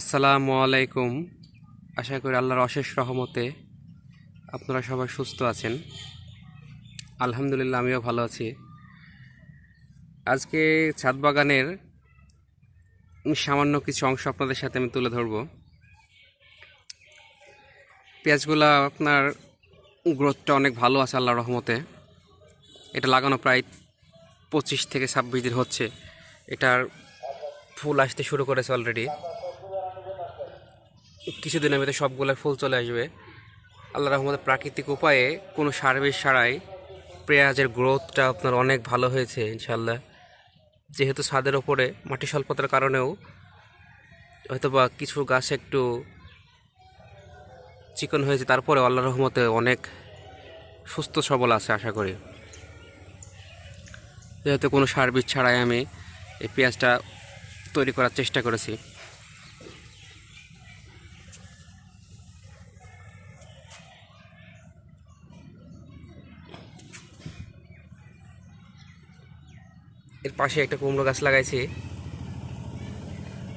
আসসালামু আলাইকুম। আশা করি আল্লাহর অশেষ রহমতে আপনারা সবাই সুস্থ আছেন। আলহামদুলিল্লাহ, আমিও ভালো আছি। আজকে ছাদ বাগানের সামান্য কিছু অংশ আপনাদের সাথে আমি তুলে ধরব। পেঁয়াজগুলা আপনার গ্রোথটা অনেক ভালো আছে আল্লাহর রহমতে। এটা লাগানো প্রায় পঁচিশ থেকে ছাব্বিশ দিন হচ্ছে। এটার ফুল আসতে শুরু করেছে অলরেডি কিছুদিনের মধ্যে সবগুলো ফুল চলে আসবে। আল্লাহ রহমতে প্রাকৃতিক উপায়ে কোনো সার বিষ ছাড়াই পেঁয়াজের গ্রোথটা আপনার অনেক ভালো হয়েছে ইনশাল্লাহ যেহেতু ছাদের ওপরে মাটি স্বল্পতার কারণেও হয়তো বা কিছু গাছ একটু চিকন হয়েছে, তারপরে আল্লাহ রহমতে অনেক সুস্থ সবল আছে আশা করি। যেহেতু কোনো সার বীজ ছাড়াই আমি এই পেঁয়াজটা তৈরি করার চেষ্টা করেছি। এর পাশে একটা কুমড়ো গাছ লাগাইছি।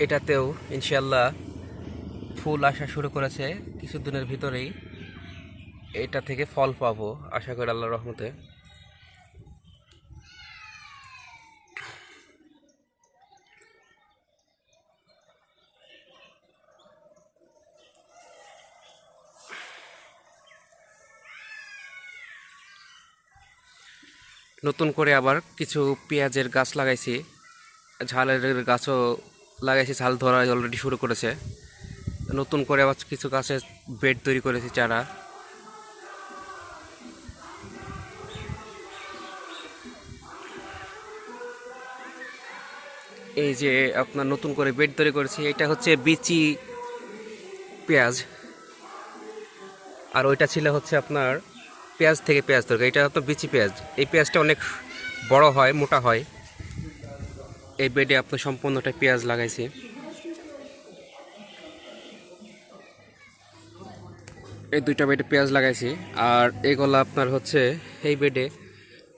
এটাতেও ইনশাল্লাহ ফুল আসা শুরু করেছে কিছুদিনের ভিতরেই। এটা থেকে ফল পাবো, আশা করি আল্লাহ রহমতে। নতুন করে আবার কিছু পেঁয়াজের গাছ লাগাইছি। ঝালের গাছও লাগাইছি, ঝাল ধরা অলরেডি শুরু করেছে। নতুন করে আবার কিছু গাছের বেড তৈরি করেছি, চারা। এই যে আপনার নতুন করে বেড তৈরি করেছি, এটা হচ্ছে বিচি পেঁয়াজ। আর ওইটা ছিল হচ্ছে আপনার পেঁয়াজ থেকে পেঁয়াজ তরকারি এটা তো বিচি পেঁয়াজ। এই পেঁয়াজটা অনেক বড় হয়, মোটা হয়। এই বেডে আপনার সম্পূর্ণটা পেঁয়াজ লাগাইছি। এই দুইটা বেডে পেঁয়াজ লাগাইছি, আর এগুলো আপনার হচ্ছে এই বেডে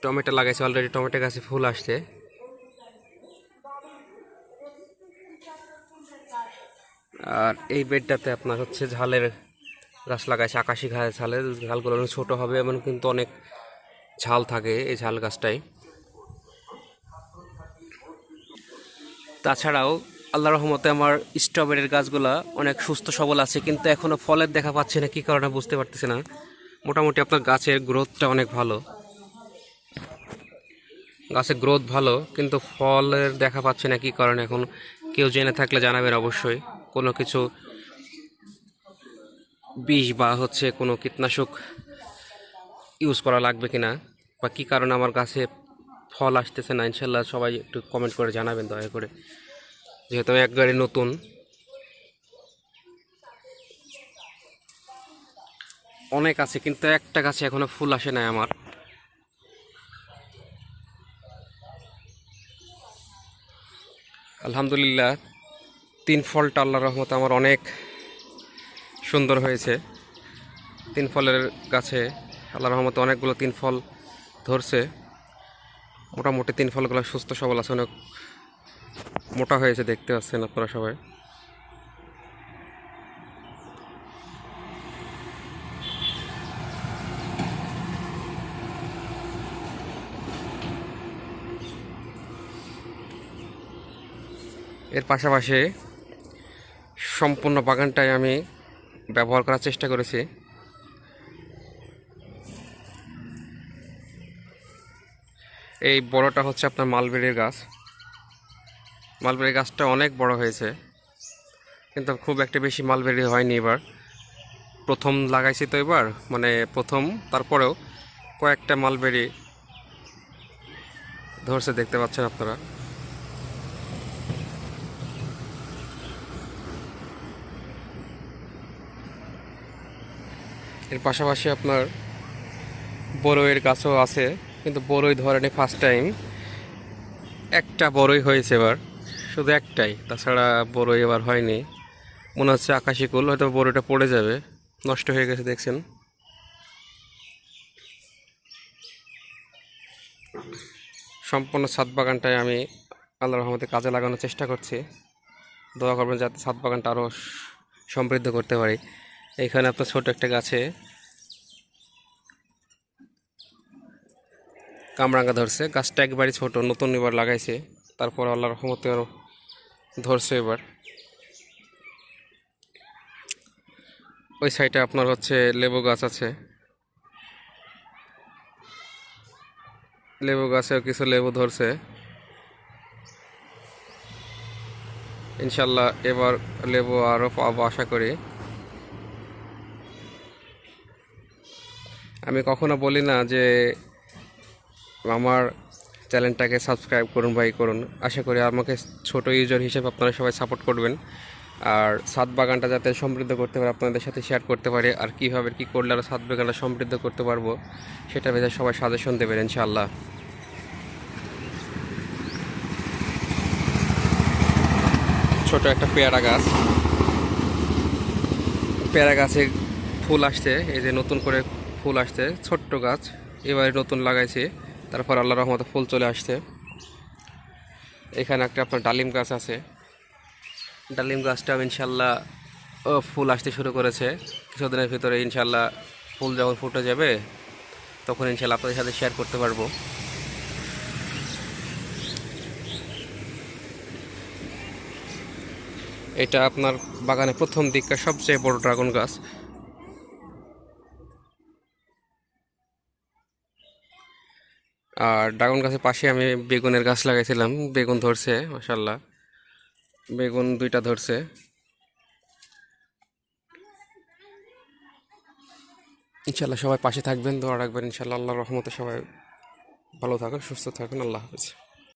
টমেটো লাগাইছি অলরেডি টমেটো গাছে ফুল আসছে। আর এই বেডটাতে আপনার হচ্ছে ঝালের গাছ লাগাইছে, আকাশি ঘাস ঝালের ঝালগুলো অনেক ছোটো হবে এমন কিন্তু অনেক ঝাল থাকে এই ঝাল গাছটায়। তাছাড়াও আল্লাহ রহমতে আমার স্ট্রবেরির গাছগুলা অনেক সুস্থ সবল আছে, কিন্তু এখনও ফলের দেখা পাচ্ছে না, কী কারণে বুঝতে পারতেছি না। মোটামুটি আপনার গাছের গ্রোথটা অনেক ভালো। গাছের গ্রোথ ভালো, কিন্তু ফলের দেখা পাচ্ছে না, কী কারণে এখন? কেউ জেনে থাকলে জানাবেন অবশ্যই। কোনো কিছু বিষ বা হচ্ছে কোনো কীটনাশক ইউজ করা লাগবে কি না বা কী কারণে আমার গাছে ফল আসতেছে না? ইনশাল্লাহ সবাই একটু কমেন্ট করে জানাবেন, দয়া করে। যেহেতু আমি একবারে নতুন। অনেক আছে, কিন্তু একটা গাছে এখনও ফুল আসে নাই আমার। আলহামদুলিল্লাহ, তিন ফলটা আল্লাহ রহমতে আমার অনেক সুন্দর হয়েছে। তিন ফলের গাছে আল্লাহ রহমতে অনেকগুলো তিন ফল ধরছে। মোটামুটি তিন ফলগুলো সুস্থ, সবল আছে, অনেক মোটা হয়েছে, দেখতে পাচ্ছেন আপনারা সবাই। এর পাশাপাশি সম্পূর্ণ বাগানটাই আমি ব্যবহার করার চেষ্টা করেছি। এই বড়টা হচ্ছে আপনার মালবেরির গাছ। মালবেরি গাছটা অনেক বড় হয়েছে, কিন্তু খুব একটা বেশি মালবেরি হয়নি এবার। প্রথম লাগাইছি তো এবার মানে প্রথম, তারপরেও কয়েকটা মালবেরি ধরছে দেখতে পাচ্ছেন আপনারা। এর পাশাপাশি আপনার বড়ইয়ের গাছও আছে, কিন্তু বড়ই ধরেনি ফার্স্ট টাইম একটা বড়ই হয়েছে এবার, শুধু একটাই। তাছাড়া বড়ই এবার হয়নি। মনে হচ্ছে আকাশি কুল হয়তো বড়ইটা পড়ে যাবে। নষ্ট হয়ে গেছে, দেখছেন। সম্পূর্ণ ছাদ বাগানটায় আমি আল্লাহ রহমতে কাজে লাগানোর চেষ্টা করছি। দোয়া করবেন যাতে ছাদ বাগানটা আরও সমৃদ্ধ করতে পারি। এখানে আপনার ছোট একটা গাছে কামরাঙ্গা ধরছে। গাছটা একবারই ছোট, নতুন এবার লাগাইছে। তারপর আল্লাহ রহমতে আরও ধরছে এবার। ওই সাইডে আপনার হচ্ছে লেবু গাছ আছে। লেবু গাছেও কিছু লেবু ধরছে। ইনশাল্লাহ এবার লেবু আরও পাবো আশা করি। আমি কখনো বলি না যে আমার চ্যানেলটাকে সাবস্ক্রাইব করুন ভাই, করুন। আশা করি আমাকে ছোট ইউজার হিসেবে আপনারা সবাই সাপোর্ট করবেন। আর ছাদ বাগানটা যাতে সমৃদ্ধ করতে পারে, আপনাদের সাথে শেয়ার করতে পারে, আর কীভাবে, কী করলে আরও ছাদ বাগানটা সমৃদ্ধ করতে পারব, সেটা ভেবে সবাই সাজেশন দেবেন ইনশাআল্লাহ। ছোট একটা পেয়ারা গাছ। পেয়ারা গাছে ফুল আসছে, এই যে নতুন করে ফুল আসছে, ছোট্ট গাছ। এবারে নতুন লাগাইছি, তারপর আল্লাহ রহমতে ফুল চলে আসছে। এখানে একটা আপনার ডালিম গাছ আছে। ডালিম গাছটাও ইনশাল্লাহ ফুল আসতে শুরু করেছে। কিছুদিনের ভিতরে ইনশাল্লাহ ফুল যখন ফুটে যাবে, তখন ইনশাল্লাহ আপনাদের সাথে শেয়ার করতে পারব। এটা আপনার বাগানে প্রথম দিককার সবচেয়ে বড় ড্রাগন গাছ। আর ড্রাগন গাছের পাশে আমি বেগুনের গাছ লাগাইছিলাম। বেগুন ধরছে মাসাল্লাহ বেগুন দুইটা ধরছে। ইনশাল্লাহ সবাই পাশে থাকবেন, দোয়া রাখবেন। ইনশাল্লাহ আল্লাহ রহমতে সবাই ভালো থাকুন, সুস্থ থাকুন। আল্লাহ হাফিজ।